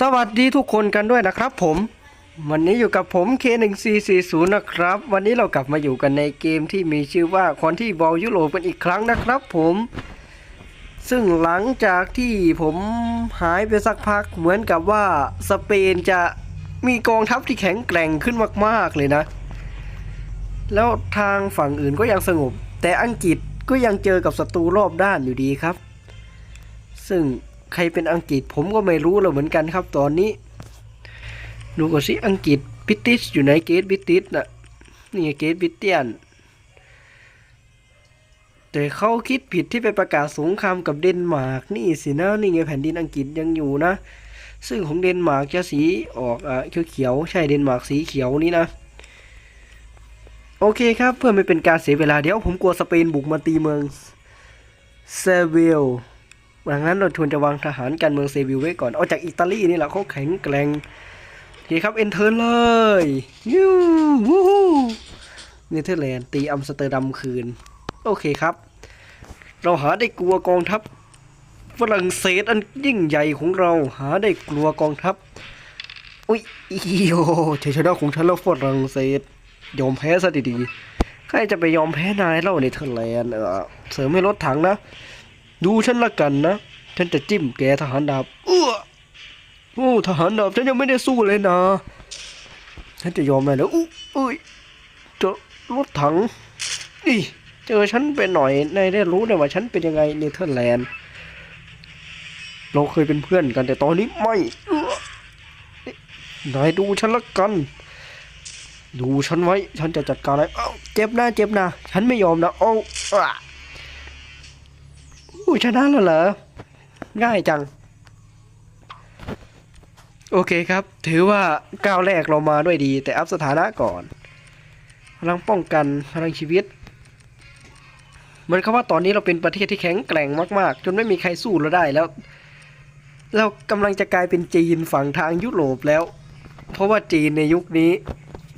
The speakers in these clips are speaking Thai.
สวัสดีทุกคนกันด้วยนะครับผม วันนี้อยู่กับผม K1440 นะครับ วันนี้เรากลับมาอยู่กันในเกมที่มีชื่อว่าคอนที่บอลยุโรปกันอีกครั้งนะครับผม ซึ่งหลังจากที่ผมหายไปสักพักเหมือนกับว่าสเปนจะมีกองทัพที่แข็งแกร่งขึ้นมากๆเลยนะ แล้วทางฝั่งอื่นก็ยังสงบ แต่อังกฤษก็ยังเจอกับศัตรูรอบด้านอยู่ดีครับ ซึ่ง ใครเป็นอังกฤษผมก็ไม่รู้เลยเหมือนกันครับตอนนี้ ดูก่อนสิอังกฤษบิติชอยู่ไหนเกตบิติชน่ะนี่เกตบิเตียน แต่เขาคิดผิดที่ไปประกาศสงครามกับเดนมาร์กนี่สินะนี่ไงแผ่นดินอังกฤษยังอยู่นะ ซึ่งของเดนมาร์กจะสีออกอะเขียวๆใช่เดนมาร์กสีเขียวนี่นะโอเคครับ เพื่อไม่เป็นการเสียเวลาเดี๋ยวผมกลัวสเปนบุกมาตีเมืองเซเวล ดังนั้นเราควรจะวางทหารการเมืองเซวิลไว้ก่อน เอาจากอิตาลีนี่แหละเขาแข็งแกร่งโอเคครับเอนเทอร์เลยยูวูฮูเนเธอร์แลนด์ตีอัมสเตอร์ดัมคืน โอเคครับ เราหาได้กลัวกองทัพฝรั่งเศสอันยิ่งใหญ่ของเราหาได้กลัวกองทัพ อุ้ยอีโอชัยชนะของฉันแล้วฝรั่งเศส ยอมแพ้ซะดีๆใครจะไปยอมแพ้นายเล่าในเธอร์แลนด์เออเสริมให้รถถังนะ ดูฉันละกันนะ ฉันจะจิ้มแกทหารดาบเออโอ้ทหารดาบฉันยังไม่ได้สู้เลยนะ ฉันจะยอมเลยแล้วอุ้ยอุ้ยเจอรถถังอีเจอฉันไปหน่อยนายได้รู้นะว่าฉันเป็นยังไงเนเธอร์แลนด์เราเคยเป็นเพื่อนกันแต่ตอนนี้ไม่เอื้อนายดูฉันละกัน ดูฉันไว้ ฉันจะจัดการอะไรเอ้าเจ็บนะเจ็บนะ ฉันไม่ยอมนะ เอา อู้ชนะแล้วเหรอ ง่ายจัง โอเคครับ ถือว่าก้าวแรกเรามาด้วยดี แต่อัพสถานะก่อน พลังป้องกันพลังชีวิต เหมือนคำว่าตอนนี้เราเป็นประเทศที่แข็งแกร่งมาก ๆ จนไม่มีใครสู้เราได้แล้ว เรากำลังจะกลายเป็นจีนฝั่งทางยุโรปแล้ว เพราะว่าจีนในยุคนี้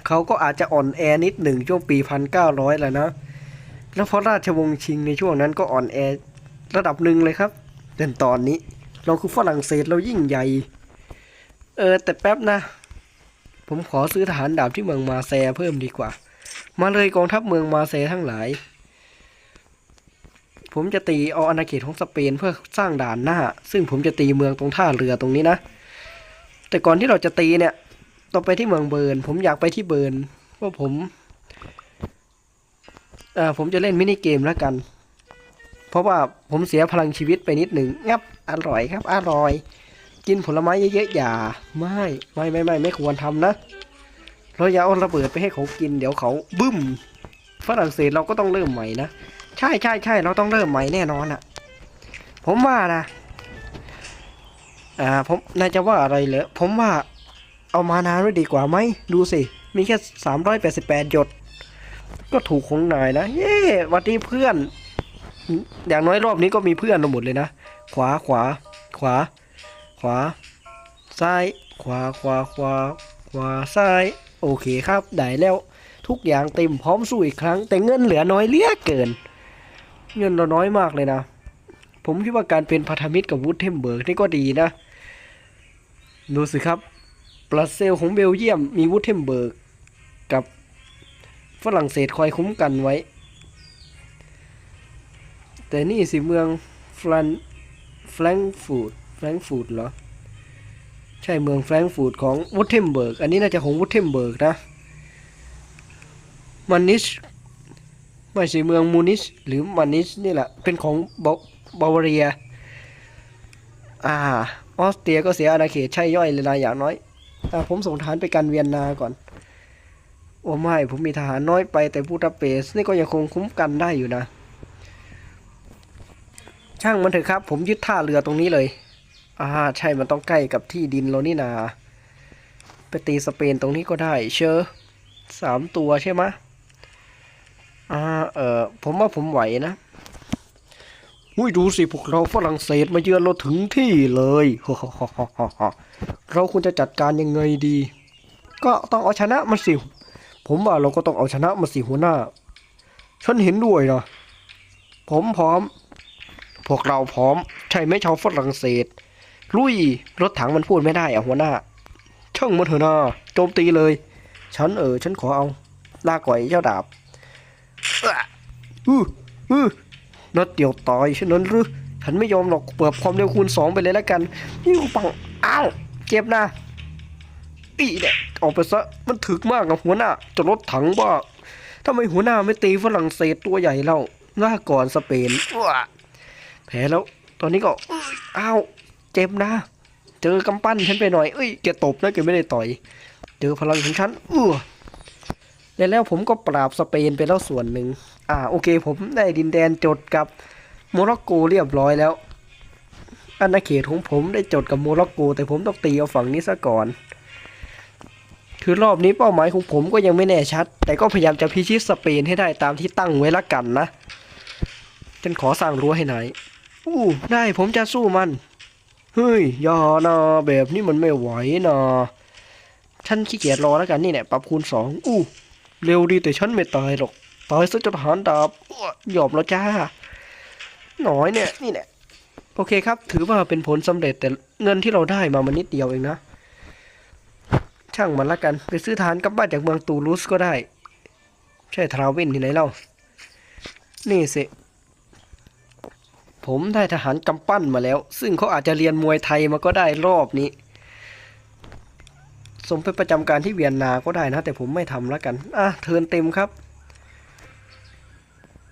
เขาก็อาจจะอ่อนแอนิดหนึ่งช่วงปีพันเก้าร้อยแหละนะ แล้วเพราะราชวงศ์ชิงในช่วงนั้นก็อ่อนแอ ระดับหนึ่งเลยครับแต่ตอนนี้ เราคือฝรั่งเศสเรายิ่งใหญ่ เออ แต่แป๊บนะ ผมขอซื้อทหารดาบที่เมืองมาแซเพิ่มดีกว่า มาเลยกองทัพเมืองมาแซทั้งหลาย ผมจะตีเอาอาณาเขตของสเปนเพื่อสร้างด่านหน้า ซึ่งผมจะตีเมืองตรงท่าเรือตรงนี้นะ แต่ก่อนที่เราจะตีเนี่ยต้องไปที่เมืองเบิร์น ผมอยากไปที่เบิร์นเพราะผมเอ่อผมจะเล่นมินิเกมแล้วกัน ราะว่าผมเสียพลังชีวิตไปนิดหนึ่งงับอร่อยครับ อร่อย กินผลไม้เยอะๆอย่าไม่ไม่ไม่ไม่ไม่ควรทำนะเราอย่าเอาระเบิดไปให้เขากินเดี๋ยวเขาบึ้มฝรั่งเศสเราก็ต้องเริ่มใหม่นะใช่ใช่ใช่เราต้องเริ่มใหม่แน่นอนอะผมว่านะอ่าผมนายจะว่าอะไรเหรอผมว่าเอามานานไว้ดีกว่าไหมดูสิ มีแค่สามร้อยแปดสิบแปดหยด ก็ถูกของนายนะ เย้หวัดดีเพื่อน อย่างน้อยรอบนี้ก็มีเพื่อนเราหมดเลยนะ ขวาขวา ขวา ขวา ซ้าย ขวาขวาขวา ขวาซ้าย โอเคครับ ได้แล้ว ทุกอย่างเต็มพร้อมสู้อีกครั้ง แต่เงินเหลือน้อยเหลือเกิน เงินเราน้อยมากเลยนะ ผมคิดว่าการเป็นพันธมิตรกับวูดเทมเบิร์กนี่ก็ดีนะ ดูสิครับบรัสเซลของเบลเยียมมีวูดเทมเบิร์กกับฝรั่งเศสคอยคุ้มกันไว้ แต่นี่สิเมืองฟรันแฟรงก์ฟูดแฟรงก์ฟูดเหรอ ใช่เมืองแฟรงก์ฟูดของวูดเทมเบิร์ก อันนี้น่าจะของวูดเทมเบิร์กนะมันนิชไม่ใช่เมืองมูนิชหรือมันนิชนี่แหละ เป็นของบาวาเรีย อ่า ออสเตรียก็เสียอาณาเขตใช่ย่อยเลยนะอย่างน้อยอ่าผมส่งทหารไปกันเวียนนาก่อน โอ้ไม่ ผมมีทหารน้อยไปแต่บูดาเปสต์นี่ก็ยังคงคุ้มกันได้อยู่นะ ช่างมันเถอะครับ ผมยึดท่าเรือตรงนี้เลย อ่า ใช่มันต้องใกล้กับที่ดินเรานี่นาไปตีสเปนตรงนี้ก็ได้ เชอร์สามตัวใช่ไหมอ่า เออผมว่าผมไหวนะอุ้ยดูสิพวกเราฝรั่งเศสมาเยือนเราถึงที่เลยเราควรจะจัดการยังไงดี ก็ต้องเอาชนะมันสิ ผมว่าเราก็ต้องเอาชนะมันสิหัวหน้า ฉันเห็นด้วยนะผมพร้อม พวกเราพร้อม ใช่ไหมชาวฝรั่งเศส ลุย รถถังมันพูดไม่ได้อะหัวหน้า ช่างมันเถอะนะโจมตีเลย ฉันเออ ฉันขอเอาลาก่อยเจ้าดาบอืออือนัดเดียวตายเช่นนั้นหรือฉันไม่ยอมหรอกเปิดความเร็วคูณสองไปเลยแล้วกันนี่กูปังอ้าวเจ็บนะอีเนี่ยออกไปซะมันถึกมากกับหัวหน้า จะรถถังบ้าทำไมหัวหน้าไม่ตีฝรั่งเศสตัวใหญ่เล่าหน้าก่อนสเปนว้า แพ้แล้ว ตอนนี้ก็อ้าวเจ็บนะ เจอกำปั้นฉันไปหน่อยเอ้ยแกตบนะแกไม่ได้ต่อย เจอพลังของฉันเออและแล้วผมก็ปราบสเปนไปแล้วส่วนหนึ่ง อ่าโอเค ผมได้ดินแดนจดกับโมร็อกโกเรียบร้อยแล้วอาณาเขตของผมได้จดกับโมร็อกโก แต่ผมต้องตีเอาฝั่งนี้ซะก่อน คือรอบนี้เป้าหมายของผมก็ยังไม่แน่ชัด แต่ก็พยายามจะพิชิตสเปนให้ได้ตามที่ตั้งไว้ละกันนะ ฉันขอสร้างรั้วให้หน่อย อู้ได้ผมจะสู้มัน เฮ้ยอย่านะแบบนี้มันไม่ไหวนะฉันขี้เกียจรอแล้วกันนี่แหละปรับคูณสองอู้เร็วดีแต่ฉันไม่ตายหรอกตายซะจนหารดาบอ้วยอมแล้วจ้าหน่อยเนี่ยนี่แหละโอเคครับ ถือว่าเป็นผลสำเร็จแต่เงินที่เราได้มามันนิดเดียวเองนะ ช่างมันละกัน ไปซื้อทหารกลับบ้านจากเมืองตูลูสก็ได้ ใช่ทราวินที่ไหนเล่า นี่สิ ผมได้ทหารกำปั้นมาแล้ว ซึ่งเขาอาจจะเรียนมวยไทยมาก็ได้รอบนี้ สมไปประจำการที่เวียนนาก็ได้นะ แต่ผมไม่ทำแล้วกัน อะเทิร์นเต็มครับ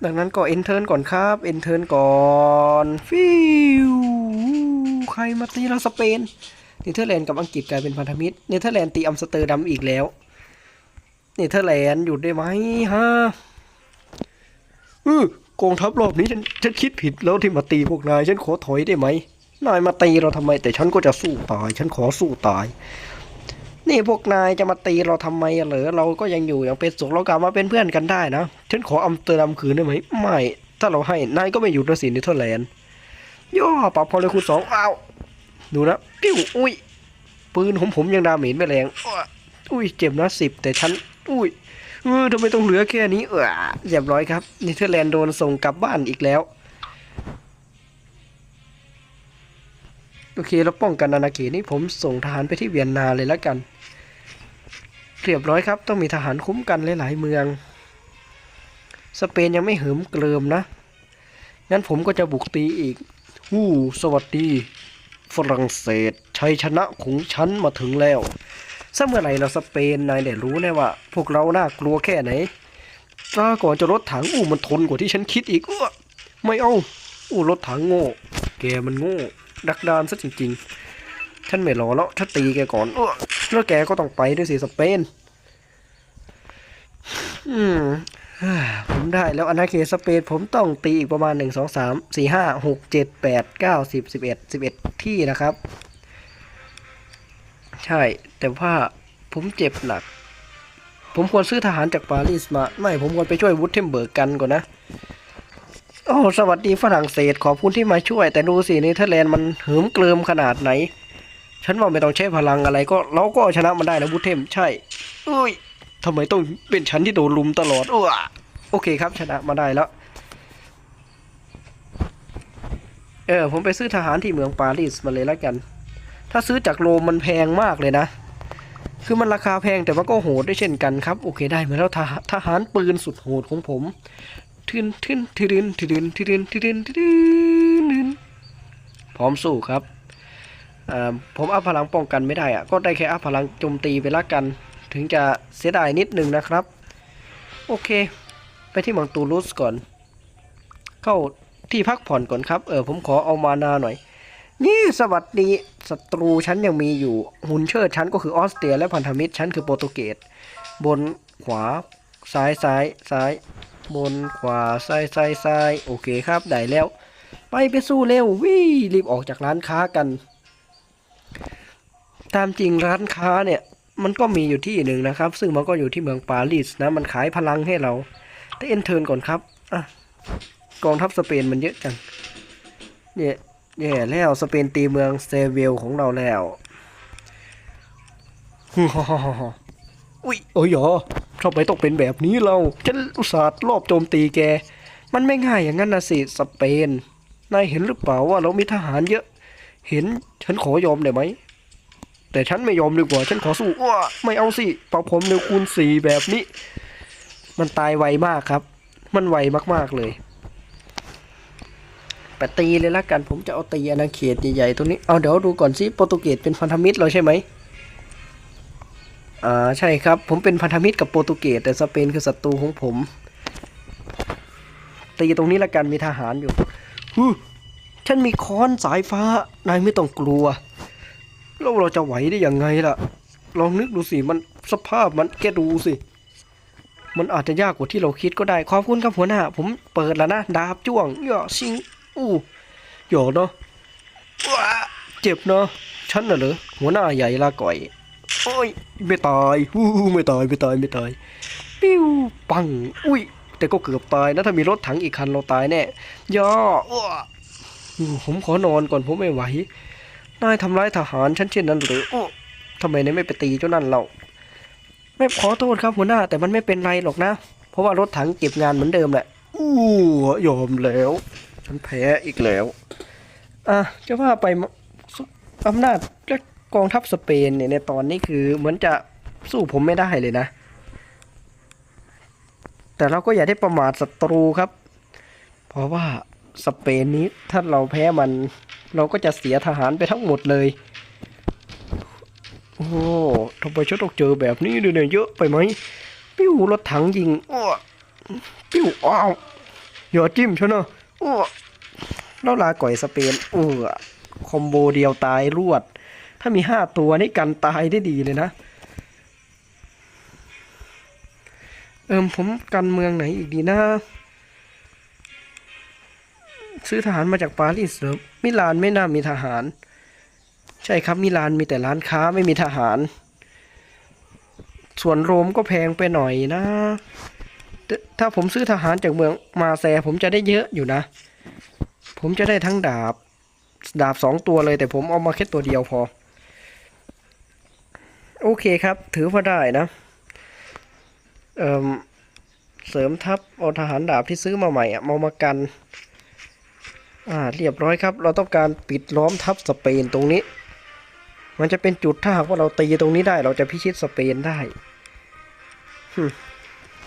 ดังนั้นก็เอ็นเทิร์นก่อนครับเอ็นเทิร์นก่อนฟิวใครมาตีเราสเปนเนเธอร์แลนด์กับอังกฤษกลายเป็นพันธมิตรเนเธอร์แลนด์ตีอัมสเตอร์ดัมอีกแล้วเนเธอร์แลนด์หยุดได้ไหมฮะเออ กองทัพรอบนี้ฉันฉันคิดผิดแล้วที่มาตีพวกนาย ฉันขอถอยได้ไหมนายมาตีเราทำไม แต่ฉันก็จะสู้ตาย ฉันขอสู้ตาย นี่พวกนายจะมาตีเราทำไมเหรอเราก็ยังอยู่อย่างเป็นสุขเรากลับมาเป็นเพื่อนกันได้นะฉันขออัมเตอร์ดัมคืนได้ไหมไม่ถ้าเราให้นายก็ไม่หยุดนะสิเนเธอร์แลนด์ย่อปรับพอเลยคูณสองอ้าวดูนะปิ้วอุ้ยปืนของผมยังดาเมจไม่แรงอุ้ยเจ็บนะสิบแต่ฉันอุ้ย ทำไมต้องเหลือแค่นี้เออเรียบร้อยครับเนเธอร์แลนด์โดนส่งกลับบ้านอีกแล้ว โอเคเราป้องกันอาณาเขตนี้ผมส่งทหารไปที่เวียนนาเลยแล้วกัน เรียบร้อยครับ ต้องมีทหารคุ้มกันหลายๆเมือง สเปนยังไม่เหิมเกริมนะ งั้นผมก็จะบุกตีอีกฮู้สวัสดี ฝรั่งเศสชัยชนะของฉันมาถึงแล้ว ซะเมื่อไหร่เราสเปนนายได้รู้แน่ว่า พวกเราน่ากลัวแค่ไหนตาก่อนจะรถถังอู้มันทนกว่าที่ฉันคิดอีกอ้ไม่เอาอู้รถถังโง่ แกมันโง่ ดักดานซะจริง ๆ ฉันไม่รอแล้วถ้าตีแกก่อนอ้วแล้วแกก็ต้องไปด้วยสิสเปน อืมผมได้แล้วอาณาเขตสเปนผมต้องตีอีกประมาณหนึ่งสองสามสี่ห้าหกเจ็ดแปดเก้าสิบสิบเอ็ดสิบเอ็ดที่นะครับ ใช่ แต่ว่าผมเจ็บหนัก ผมควรซื้อทหารจากปารีสมา ไม่ ผมควรไปช่วยวุฒเทมเบิร์กกันก่อนนะ โอ้สวัสดีฝรั่งเศสขอบคุณที่มาช่วย แต่ดูสิเนเธอร์แลนด์มันเหิมเกลิมขนาดไหน ฉันว่าไม่ต้องใช้พลังอะไรก็เราก็ชนะมันได้นะวุฒเทมใช่เอ้ยทำไมต้องเป็นฉันที่โดนลุมตลอดอ้วโอเคครับ ชนะมาได้แล้วเออผมไปซื้อทหารที่เมืองปารีสมาเลยแล้วกัน ถ้าซื้อจากโลมันแพงมากเลยนะ คือมันราคาแพงแต่ว่าก็โหดได้เช่นกันครับ โอเคได้มาแล้วทหารปืนสุดโหดของผมทึนทึนทึนทึนทึนทึนทึนทินพร้อมสู้ครับผมอัพพลังป้องกันไม่ได้อะก็ได้แค่อัพพลังโจมตีไปละกัน ถึงจะเสียดายนิดนึงนะครับ โอเค ไปที่มังตูลุสก่อน เข้าที่พักผ่อนก่อนครับ เออผมขอเอามานาหน่อย นี่สวัสดีศัตรูฉันยังมีอยู่หุ่นเชิดฉันก็คือออสเตรีย และพันธมิตรฉันคือโปรตุเกสบนขวาซ้ายซ้ายซ้าย บนขวาซ้ายซ้ายซ้ายโอเคครับได้แล้ว ไปไปสู้เร็ววิ่รีบออกจากร้านค้ากัน ตามจริงร้านค้าเนี่ยมันก็มีอยู่ที่หนึ่งนะครับ ซึ่งมันก็อยู่ที่เมืองปารีสนะมันขายพลังให้เรา แต่เอ็นเทิร์นก่อนครับอะกองทัพสเปนมันเยอะจังเนี่ย แย่แล้วสเปนตีเมืองเซเวลของเราแล้วอุ้ยโอ้ยเหรอทำไมต้องเป็นแบบนี้เราฉันอุตส่าห์รอบโจมตีแก มันไม่ง่ายอย่างนั้นนะสิสเปน นายเห็นหรือเปล่าว่าเรามีทหารเยอะ เห็นฉันขอยอมได้ไหม แต่ฉันไม่ยอมดีกว่า ฉันขอสู้อ้วไม่เอาสิเป่าผมเร็วคูณสี่แบบนี้ มันตายไวมากครับ มันไวมากๆเลย ไปตีเลยละกันผมจะเอาตีอาณาเขตใหญ่ๆตรงนี้เอาเดี๋ยวดูก่อนสิโปรตุเกสเป็นพันธมิตรเราใช่ไหมอ่าใช่ครับ ผมเป็นพันธมิตรกับโปรตุเกสแต่สเปนคือศัตรูของผม ตีตรงนี้ละกันมีทหารอยู่ฮึฉันมีค้อนสายฟ้านายไม่ต้องกลัวแล้วเราจะไหวได้ยังไงล่ะ ลองนึกดูสิมันสภาพมันแกดูสิ มันอาจจะยากกว่าที่เราคิดก็ได้ ขอบคุณครับหัวหน้า ผมเปิดแล้วนะ ดาบจ้วงย่อชิง อู้หยอกเนาะว้าเจ็บเนาะฉันน่ะเหรอหัวหน้าใหญ่ลาก่อยโอ้ยไม่ตายฮู้ไม่ตายไม่ตายไม่ตายปิ้วปังอุ้ยแต่ก็เกือบตายนะถ้ามีรถถังอีกคันเราตายแน่ย่ออ้วอืมผมขอนอนก่อนผมไม่ไหวนายทำร้ายทหารฉันเช่นนั้นหรือโอ้ทำไมนายไม่ไปตีเจ้านั่นเราไม่ขอโทษครับหัวหน้า แต่มันไม่เป็นไรหรอกนะ เพราะว่ารถถังเก็บงานเหมือนเดิมแหละอู้ยอมแล้ว ฉันแพ้อีกแล้ว อะจะว่าไปอำนาจและกองทัพสเปนเนี่ยในตอนนี้คือเหมือนจะสู้ผมไม่ได้เลยนะ แต่เราก็อย่าได้ประมาทศัตรูครับ เพราะว่าสเปนนี้ถ้าเราแพ้มัน เราก็จะเสียทหารไปทั้งหมดเลย โอ้โหทำไมฉันต้องเจอแบบนี้ด้วยเนี่ยเยอะไปไหม ปิ้วรถถังยิงอ้ปิ้วอ้าวอย่าจิ้มฉันนะ อ้แล้วลาก่อยสเปนเออคอมโบเดียวตายรวด ถ้ามีห้าตัวนี่กันตายได้ดีเลยนะ เอิมผมกันเมืองไหนอีกดีนะซื้อทหารมาจากปารีสเหรอมิลานไม่น่ามีทหาร ใช่ครับมิลานมีแต่ร้านค้าไม่มีทหาร ส่วนโรมก็แพงไปหน่อยนะ ถ้าผมซื้อทหารจากเมืองมาแซผมจะได้เยอะอยู่นะ ผมจะได้ทั้งดาบ ดาบสองตัวเลยแต่ผมเอามาแค่ตัวเดียวพอ โอเคครับ ถือว่าได้นะเอ่มเสริมทัพเอาทหารดาบที่ซื้อมาใหม่อะมามากันอ่าเรียบร้อยครับ เราต้องการปิดล้อมทัพสเปนตรงนี้ มันจะเป็นจุดถ้าหากว่าเราตีตรงนี้ได้ เราจะพิชิตสเปนได้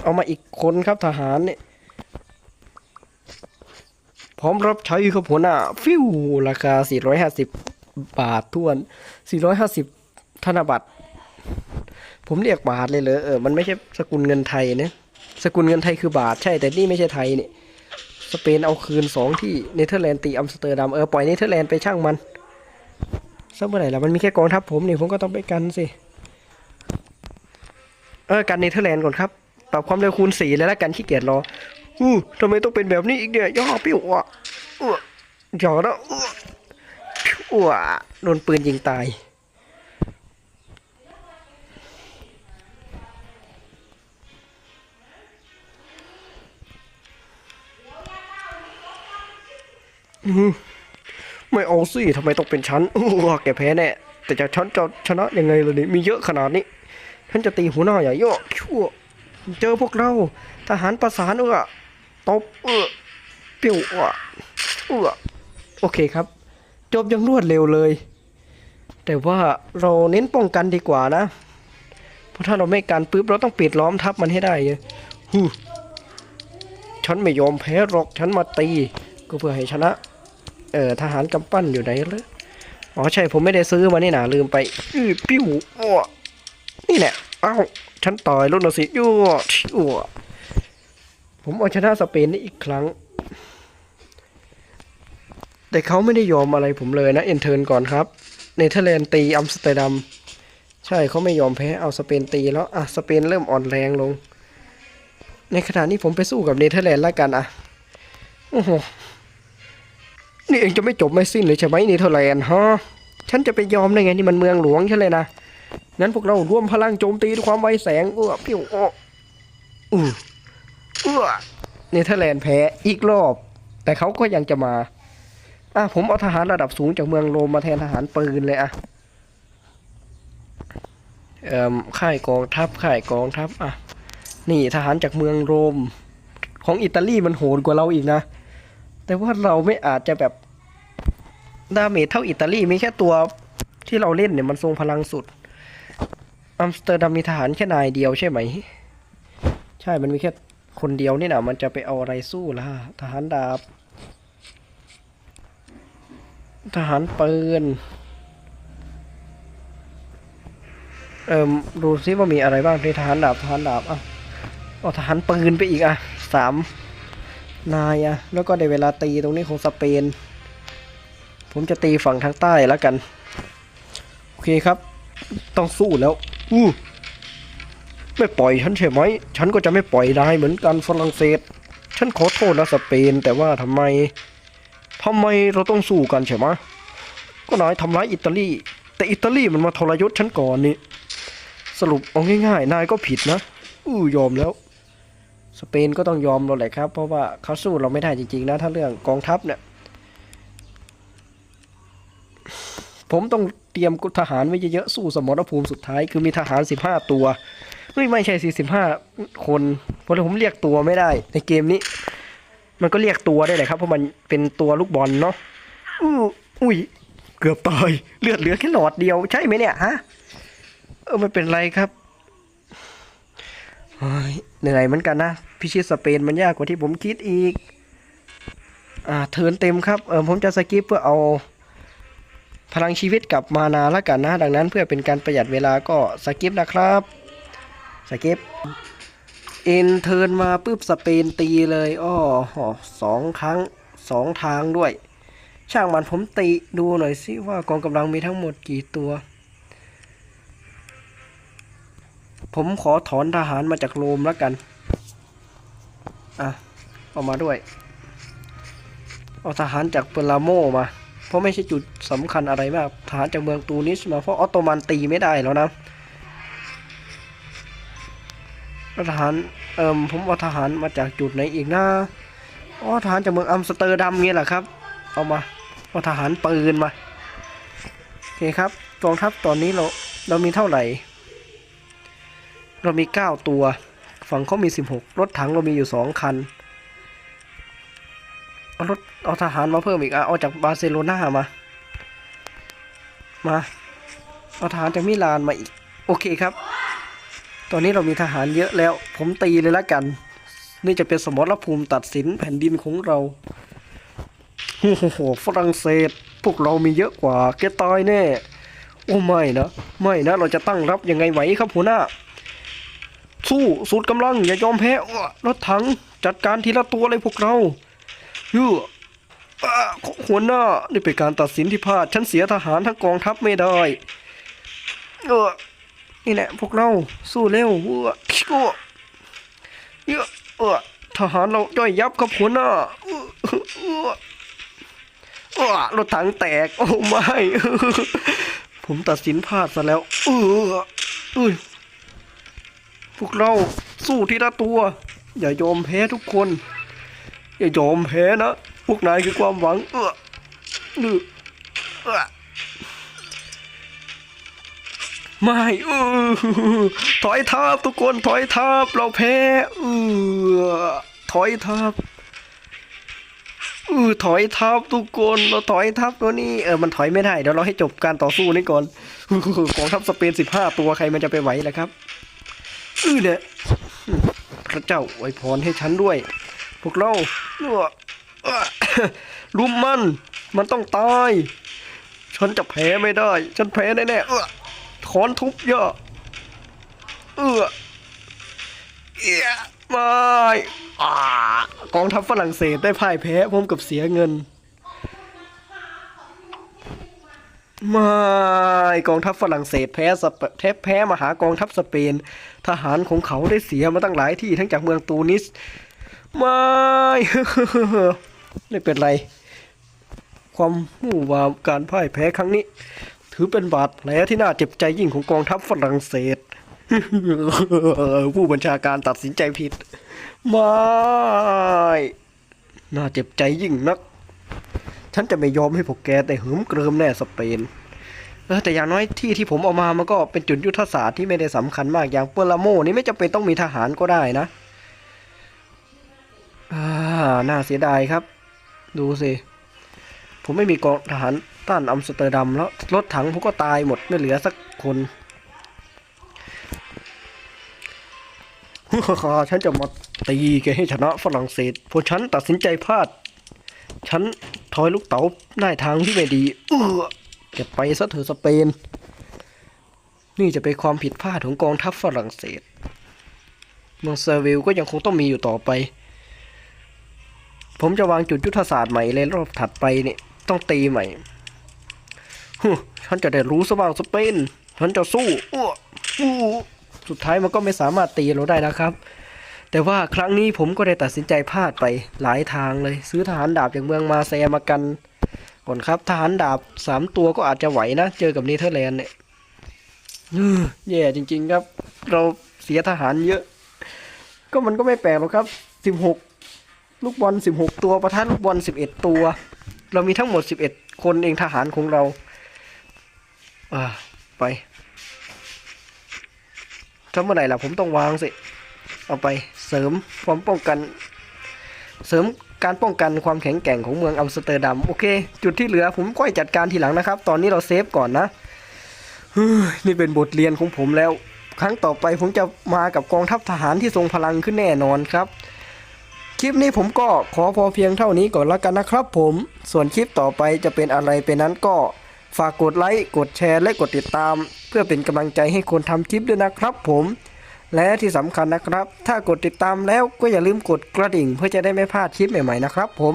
เอามาอีกคนครับทหารเนี่ย พร้อมรับใช้ครับหัวหน้า ฟิวราคา 450 บาททวน 450 ธนบัตร ผมเรียกบาทเลยเลยเออมันไม่ใช่สกุลเงินไทยนะสกุลเงินไทยคือบาทใช่ แต่นี่ไม่ใช่ไทยเนี่ยสเปนเอาคืนสองที่เนเธอร์แลนด์ตีอัมสเตอร์ดัมเออปล่อยเนเธอร์แลนด์ไปช่างมันสักเมื่อไหร่ละมันมีแค่กองทัพผมนี่ผมก็ต้องไปกันสิ เออกันเนเธอร์แลนด์ก่อนครับ ปรับความเร็วคูณสี่แล้วละกันขี้เกียจรออู้ทำไมต้องเป็นแบบนี้อีกเนี่ยย่อปิ้วอะอ้วหยอแล้วอ้วอ้วโดนปืนยิงตายไม่เอาสิทำไมต้องเป็นฉันอ้วแกแพ้แน่ แต่จะฉันจะชนะยังไงล่ะนี่มีเยอะขนาดนี้ ฉันจะตีหัวหน้าใหญ่ย่อชั่ว เจอพวกเรา ทหารประสานเออตบเออเปิ้ยวเออเออโอเคครับ จบยังรวดเร็วเลย แต่ว่าเราเน้นป้องกันดีกว่านะ เพราะถ้าเราไม่กันปุ๊บเราต้องปิดล้อมทับมันให้ได้ไงฮู้ฉันไม่ยอมแพ้หรอกฉันมาตี ก็เพื่อให้ชนะ เออทหารกำปั้นอยู่ไหนเลยอ๋อใช่ผมไม่ได้ซื้อมานี่นะลืมไปอื้อปิ้วอ้วนี่แหละ อ้าวฉันต่อยรุ่นสิยั่วชั่วผมเอาชนะสเปนได้อีกครั้ง แต่เขาไม่ได้ยอมอะไรผมเลยนะ เอ็นเทิร์นก่อนครับ เนเธอร์แลนด์ตีอัมสเตอร์ดัม ใช่เขาไม่ยอมแพ้เอาสเปนตีแล้ว อะ สเปนเริ่มอ่อนแรงลง ในขณะนี้ผมไปสู้กับเนเธอร์แลนด์แล้วกันอะ โอ้โห นี่เองจะไม่จบไม่สิ้นเลยใช่ไหมเนเธอร์แลนด์ฮะ ฉันจะไปยอมได้ไงนี่มันเมืองหลวงฉันเลยนะ งั้นพวกเราร่วมพลังโจมตีด้วยความไวแสงเออปิ้วอ้ออือเออเนเธอร์แลนด์แพ้อีกรอบ แต่เขาก็ยังจะมาอะผมเอาทหารระดับสูงจากเมืองโรมมาแทนทหารปืนเลยอะเอ่อค่ายกองทัพค่ายกองทัพอะนี่ทหารจากเมืองโรม ของอิตาลีมันโหดกว่าเราอีกนะ แต่ว่าเราไม่อาจจะแบบดาเมจเท่าอิตาลีมีแค่ตัวที่เราเล่นเนี่ยมันทรงพลังสุด อัมสเตอร์ดัมมีทหารแค่นายเดียวใช่ไหม ใช่มันมีแค่คนเดียวนี่นะมันจะไปเอาอะไรสู้ล่ะ ทหารดาบ ทหารปืน เอ่มดูซิว่ามีอะไรบ้างในทหารดาบทหารดาบอะเอาทหารปืนไปอีกอะสามนายอะ แล้วก็ได้เวลาตีตรงนี้ของสเปน ผมจะตีฝั่งทางใต้แล้วกัน โอเคครับ ต้องสู้แล้ว อู้ไม่ปล่อยฉันใช่ไหม ฉันก็จะไม่ปล่อยนายเหมือนกันฝรั่งเศส ฉันขอโทษนะสเปน แต่ว่าทำไมทำไมเราต้องสู้กันใช่ไหมก็นายทำร้ายอิตาลี แต่อิตาลีมันมาทรยศฉันก่อนนี่ สรุปเอาง่ายๆ นายก็ผิดนะ อู้ยอมแล้ว สเปนก็ต้องยอมเราแหละครับ เพราะว่าเขาสู้เราไม่ได้จริงๆนะ ถ้าเรื่องกองทัพเนี่ย ผมต้อง ตรียมทหารไว้เยอะๆสู้สมรภูมิสุดท้าย คือมีทหาร 15 ตัวไม่ไม่ใช่ 45 คนเพราะผมเรียกตัวไม่ได้ ในเกมนี้ มันก็เรียกตัวได้แหละครับเพราะมันเป็นตัวลูกบอลเนาะอู้อุ้ยเกือบตายเลือดเหลือแค่หลอดเดียวใช่ไหมเนี่ยฮะเออไม่เป็นไรครับเฮ้ยเหนื่อยเหมือนกันนะพิชิตสเปนมันยากกว่าที่ผมคิดอีก อ่าเทินเต็มครับ เออผมจะสกิปเพื่อเอา พลังชีวิตกลับมานาแล้วกันนะ ดังนั้นเพื่อเป็นการประหยัดเวลาก็สกิปนะครับสกิปเอ็นเทิร์นมาปุ๊บสเปนตีเลยอ้อหอสองครั้งสองทางด้วย ช่างมันผมตีดูหน่อยสิว่ากองกำลังมีทั้งหมดกี่ตัว ผมขอถอนทหารมาจากโรมแล้วกัน อะ เอามาด้วย เอาทหารจากเปอร์ลาโมมา เพราะไม่ใช่จุดสำคัญอะไรมากทหารจากเมืองตูนิสมาเพราะออตโตมันตีไม่ได้แล้วนะทหารเอิมผมเอาทหารมาจากจุดไหนอีกนะอ๋อทหารจากเมืองอัมสเตอร์ดัมเงี้ยแหละครับ เอามาเอาทหารปืนมาโอเคครับกองทัพตอนนี้เราเรามีเท่าไหร่ เรามีเก้าตัว ฝั่งเขามีสิบหกรถถังเรามีอยู่สองคันรถ เอาทหารมาเพิ่มอีกอะเอาจากบาร์เซโลนามา มาเอาทหารจากมิลานมาอีก โอเคครับ ตอนนี้เรามีทหารเยอะแล้ว ผมตีเลยละกัน นี่จะเป็นสมรภูมิตัดสินแผ่นดินของเราโอ้โหฝรั่งเศส พวกเรามีเยอะกว่าแกตายแน่ โอ้ไม่นะ ไม่นะ เราจะตั้งรับยังไงไหวครับหัวหน้า สู้สุดกำลังอย่ายอมแพ้รถถังจัดการทีละตัวเลยพวกเราเฮ้อ หัวหน้านี่เป็นการตัดสินที่พลาดฉันเสียทหารทั้งกองทัพไม่ได้เออนี่แหละพวกเราสู้เร็วเออเออเออเออทหารเราย่อยยับครับหัวหน้าเออเออเออรถถังแตก โอ้ไม่ผมตัดสินพลาดซะแล้ว เออเอยพวกเราสู้ทีละตัว อย่ายอมแพ้ทุกคน อย่ายอมแพ้นะ พวกนายคือความหวังเออเออเออไม่เออถอยทับทุกคนถอยทับเราแพ้เออถอยทับเออถอยทับทุกคนเราถอยทับตัวนี้เออมันถอยไม่ได้เดี๋ยวเราให้จบการต่อสู้นี้ก่อนกองทัพสเปนสิบห้าตัวใครมันจะไปไหวล่ะครับเออเนี่ยพระเจ้าอวยพรให้ฉันด้วย พวกเราเออเออ ลุมมัน มันต้องตาย ฉันจะแพ้ไม่ได้ ฉันแพ้แน่ๆเออถอนทุบเยอะ เออเอียไม่อากองทัพฝรั่งเศสได้พ่ายแพ้พร้อมกับเสียเงิน ไม่ กองทัพฝรั่งเศสแพ้สเปแพ้แพ้มาหากองทัพสเปน ทหารของเขาได้เสียมาตั้งหลายที่ทั้งจากเมืองตูนิส ไม่ ไม่เป็นไร ความมู่วาการพ่ายแพ้ครั้งนี้ ถือเป็นบาดแผลที่น่าเจ็บใจยิ่งของกองทัพฝรั่งเศส ผู้บัญชาการตัดสินใจผิด ไม่ น่าเจ็บใจยิ่งนัก ฉันจะไม่ยอมให้พวกแกแต่หืมเกริมแน่สเปนเออแต่อย่างน้อยที่ที่ผมเอามามันก็เป็นจุดยุทธศาสตร์ที่ไม่ได้สำคัญมากอย่างเปอร์ลาโมนี่ไม่จำเป็นต้องมีทหารก็ได้นะ อ่า น่าเสียดายครับ ดูสิผมไม่มีกองทหารต้านอัมสเตอร์ดัมแล้วรถถังผมก็ตายหมดไม่เหลือสักคนฉันจะมาตีแกให้ชนะฝรั่งเศสเพราะฉันตัดสินใจพลาด ฉันถอยลูกเต๋าได้ทางที่ไม่ดี เออแกไปซะเถอะสเปน นี่จะเป็นความผิดพลาดของกองทัพฝรั่งเศส เมืองเซอร์วิลก็ยังคงต้องมีอยู่ต่อไป ผมจะวางจุดยุทธศาสตร์ใหม่เลยรอบถัดไปเนี่ยต้องตีใหม่ฮึฉันจะได้รู้สว่างสเปนฉันจะสู้อ้วอู้สุดท้ายมันก็ไม่สามารถตีเราได้นะครับ แต่ว่าครั้งนี้ผมก็ได้ตัดสินใจพลาดไปหลายทางเลย ซื้อทหารดาบจากเมืองมาแซมากันก่อนครับทหารดาบสามตัวก็อาจจะไหวนะ เจอกับเนเธอร์แลนด์เนี่ยแย่จริง ๆ ครับ เราเสียทหารเยอะ ก็มันก็ไม่แปลกหรอกครับสิบหก ลูกบอลสิบหกตัวประทัดลูกบอลสิบเอ็ดตัว เรามีทั้งหมดสิบเอ็ดคนเองทหารของเรา อ่า ไปถ้าเมื่อไหร่ล่ะผมต้องวางสิ เอาไปเสริมความป้องกัน เสริมการป้องกันความแข็งแกร่งของเมืองอัมสเตอร์ดัมโอเค จุดที่เหลือผมก็จัดการทีหลังนะครับ ตอนนี้เราเซฟก่อนนะนี่เป็นบทเรียนของผมแล้ว ครั้งต่อไปผมจะมากับกองทัพทหารที่ทรงพลังขึ้นแน่นอนครับ คลิปนี้ผมก็ขอพอเพียงเท่านี้ก่อนแล้วกันนะครับผม ส่วนคลิปต่อไปจะเป็นอะไรเป็นนั้นก็ฝากกดไลค์ กดแชร์ และกดติดตาม เพื่อเป็นกำลังใจให้คนทำคลิปด้วยนะครับผม และที่สำคัญนะครับ ถ้ากดติดตามแล้วก็อย่าลืมกดกระดิ่ง เพื่อจะได้ไม่พลาดคลิปใหม่ๆนะครับผม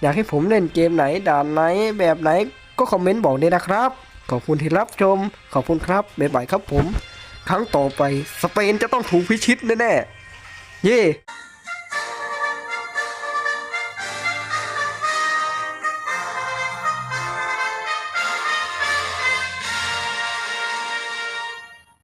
อยากให้ผมเล่นเกมไหนด่านไหนแบบไหนก็คอมเมนต์บอกด้วยนะครับ ขอบคุณที่รับชม ขอบคุณครับบ๊ายบายครับผม ครั้งต่อไปสเปนจะต้องถูกพิชิตแน่ๆเย่